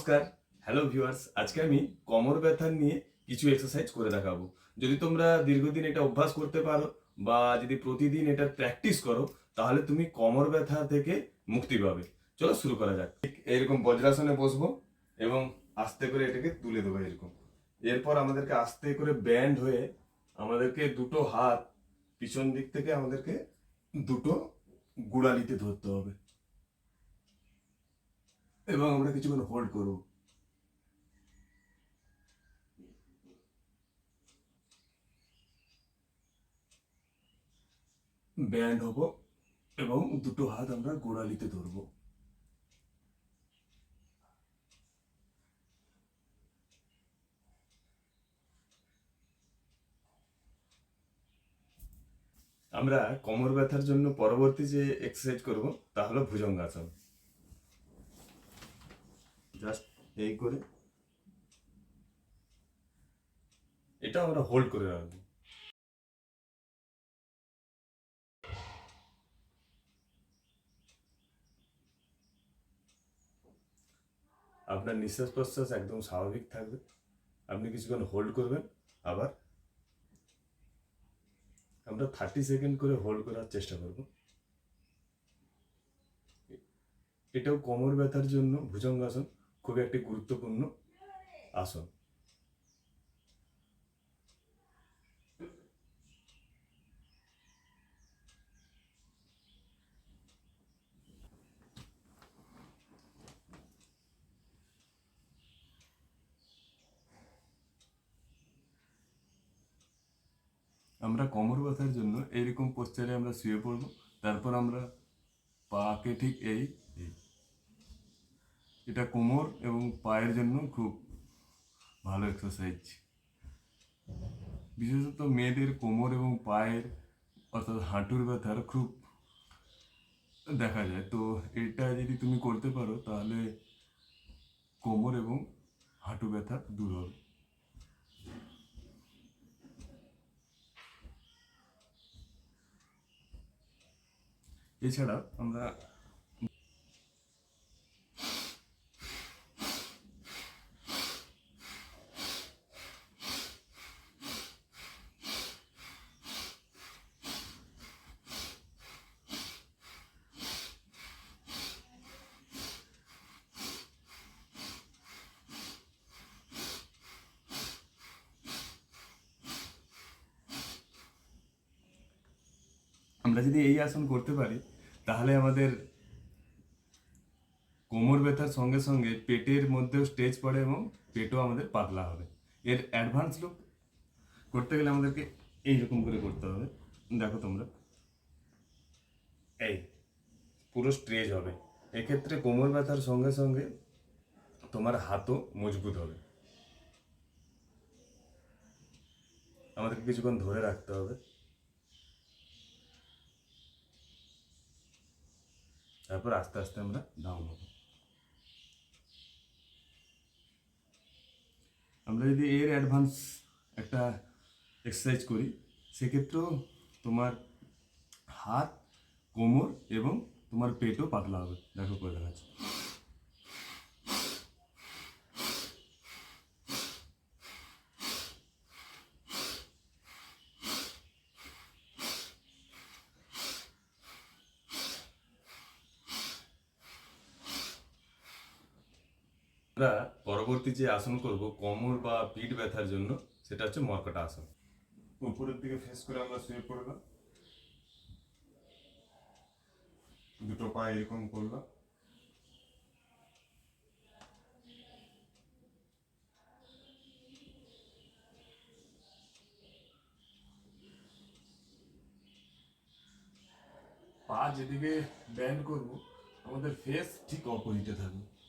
নমস্কার। Hello viewers আজকে আমি কোমর ব্যথা নিয়ে কিছু এক্সারসাইজ করে দেখাবো। যদি তোমরা দীর্ঘদিন এটা অভ্যাস করতে পারো বা যদি প্রতিদিন এটা প্র্যাকটিস করো, তাহলে তুমি কোমর ব্যথা থেকে মুক্তি পাবে। চলো শুরু করা যাক। ঠিক এরকম বজ্রাসনে বসবো এবং আস্তে করে এটাকে তুলে দেবো এরকম। এরপর আমাদেরকে আস্তে করে ব্যান্ড হয়ে আমাদেরকে দুটো হাত পিছন দিক থেকে আমাদেরকে দুটো গুড়ালিতে ধরতে হবে। এবং আমরা কিছুক্ষণ হোল্ড করব। ব্যান্ড হব এবং দুটো হাত আমরা গোড়ালিতে ধরবো। আমরা কোমর ব্যথার জন্য পরবর্তী যে এক্সারসাইজ করব, তা হলো ভুজঙ্গাসন। জাস্ট এই করে এটা আমরা হোল্ড করে রাখব। আপনার নিঃশ্বাস প্রশ্বাস একদম স্বাভাবিক থাকবে। আপনি কিছুক্ষণ হোল্ড করবেন, আবার আমরা থার্টি সেকেন্ড করে হোল্ড করার চেষ্টা করব। এটাও কোমর ব্যথার জন্য ভুজঙ্গাসন। খুব একটি গুরুত্বপূর্ণ আসন আমরা কোমর ব্যথার জন্য এইরকম পোস্টারে আমরা শুয়ে পড়ব, তারপর আমরা পাকে ঠিক এই এই। এটা কোমর এবং পায়ের জন্য খুব ভালো এক্সারসাইজ বিশেষত মেয়েদের কোমর এবং পায়ের অর্থাৎ হাঁটুর ব্যথার খুব দেখা যায়। তো এটা যদি তুমি করতে পারো, তাহলে কোমর এবং হাঁটু ব্যথা দূর হবে। এছাড়া আমরা আমরা যদি এই আসন করতে পারি, তাহলে আমাদের কোমর ব্যথার সঙ্গে সঙ্গে পেটের মধ্যেও স্টেজ পড়ে এবং পেটও আমাদের পাতলা হবে। এর অ্যাডভান্স লুক করতে গেলে আমাদেরকে এইরকম করে করতে হবে। দেখো তোমরা। এই, পুরো স্ট্রেচ হবে। এক্ষেত্রে কোমর ব্যথার সঙ্গে সঙ্গে তোমার হাতও মজবুত হবে। আমাদেরকে কিছুক্ষণ ধরে রাখতে হবে। তারপর আস্তে আস্তে আমরা ডাউন হব। আমরা যদি এর অ্যাডভান্স একটা এক্সারসাইজ করি, সেক্ষেত্রেও তোমার হাত, কোমর এবং তোমার পেটও পাতলা হবে। দেখো করে দেখাচ্ছি। আমরা পরবর্তী যে আসন করব, কোমর বা পিঠ ব্যথার জন্য, সেটা হচ্ছে মর্কটা আসন। উপরের দিকে ফেস করে আমরা শুয়ে পড়লাম দুটো পা এরকম করলাম। পা যেদিকে ব্যান্ড করব, আমাদের ফেস ঠিক অপোজিটে থাকবে।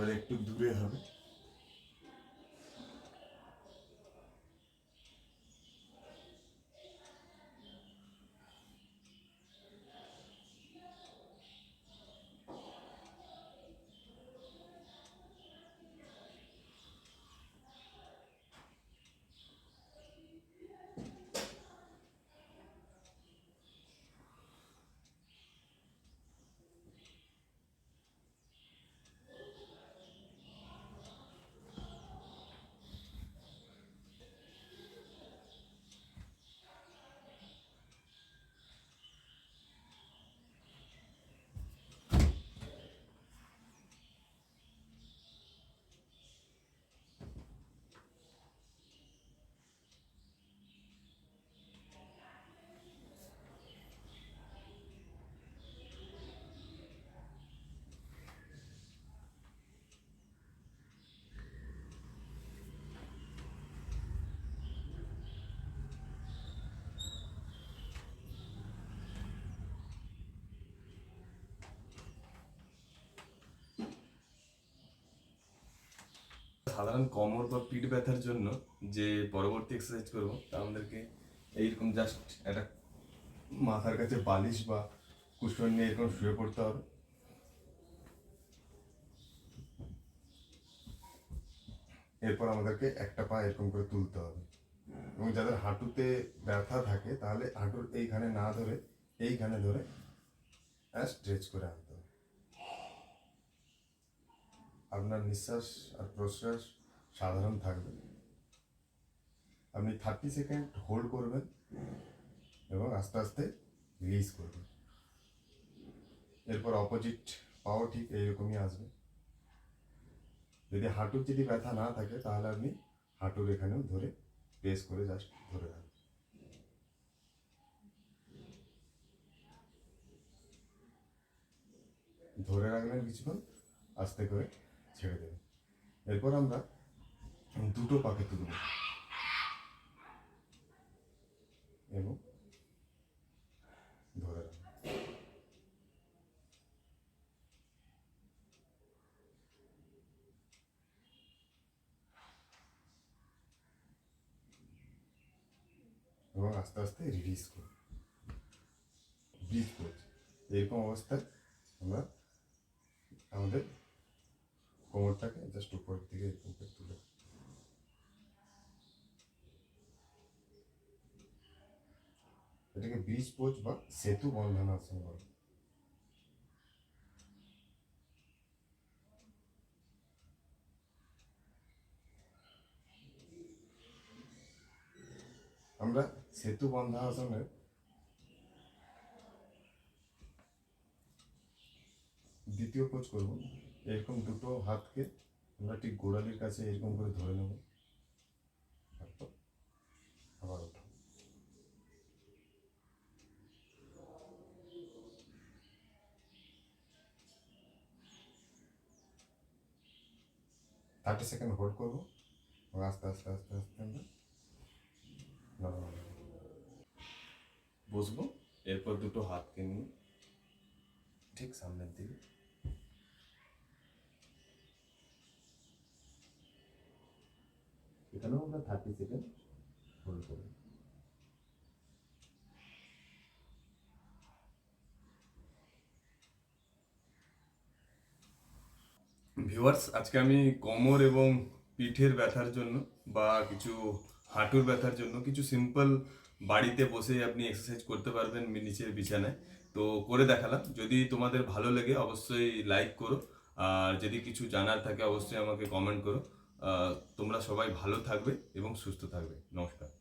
এবারে একটু দূরে হবে। সাধারণ কোমর বা পিঠ ব্যথার জন্য যে পরবর্তী এক্সারসাইজ করব, তা আমাদেরকে এইরকম জাস্ট একটা মাথার কাছে বালিশ বা কুশন নিয়ে এরকম শুয়ে পড়তে হবে। এরপর আমাদেরকে একটা পা এরকম করে তুলতে হবে। এবং যাদের হাঁটুতে ব্যথা থাকে, তাহলে হাঁটুর এইখানে না ধরে, এইখানে ধরে স্ট্রেচ করে আনতে হবে আপনার নিঃশ্বাস আর প্রশ্বাস সাধারণ থাকবে। আপনি থার্টি সেকেন্ড হোল্ড করবেন এবং আস্তে আস্তে রিলিজ করবেন। এরপর অপোজিট পাও ঠিক এইরকমই আসবে। যদি হাঁটুর যদি ব্যথা না থাকে, তাহলে আপনি হাঁটুর এখানেও ধরে প্রেস করে জাস্ট ধরে রাখবেন। ধরে রাখলেন কিছুক্ষণ, আস্তে করে ছেড়ে দেবেন এরপর আমরা দুটো পাকে তুলব এবং ধরে রাখবেন এবং আস্তে আস্তে রিলিজ করব ব্রিজ করছি। এরকম অবস্থায় আমরা আমাদের কোমরটাকে জাস্ট উপরের দিকে এরকম করে তুলে। এটাকে ব্রিজ পোজ বা সেতু বন্ধনাসন বলে। আমরা সেতু বন্ধনাসনের দ্বিতীয় পোজ করব। এরকম দুটো হাতকে আমরা ঠিক গোড়ালির কাছে এরকম করে ধরে নেব। আবার থার্টি সেকেন্ড হোল্ড করব। আস্তে আস্তে আস্তে আস্তে আমরা বসবো, এরপর দুটো হাতকে নিয়ে ঠিক সামনের দিকে। এখানেও আমরা থার্টি সেকেন্ড হোল্ড করব ভিউয়ার্স আজকে আমি কোমর এবং পিঠের ব্যথার জন্য বা কিছু হাঁটুর ব্যথার জন্য কিছু সিম্পল বাড়িতে বসে আপনি এক্সারসাইজ করতে পারবেন নিচের বিছানায়। তো করে দেখালাম। যদি তোমাদের ভালো লাগে, অবশ্যই লাইক করো। আর যদি কিছু জানার থাকে, অবশ্যই আমাকে কমেন্ট করো। তোমরা সবাই ভালো থাকবে এবং সুস্থ থাকবে। নমস্কার।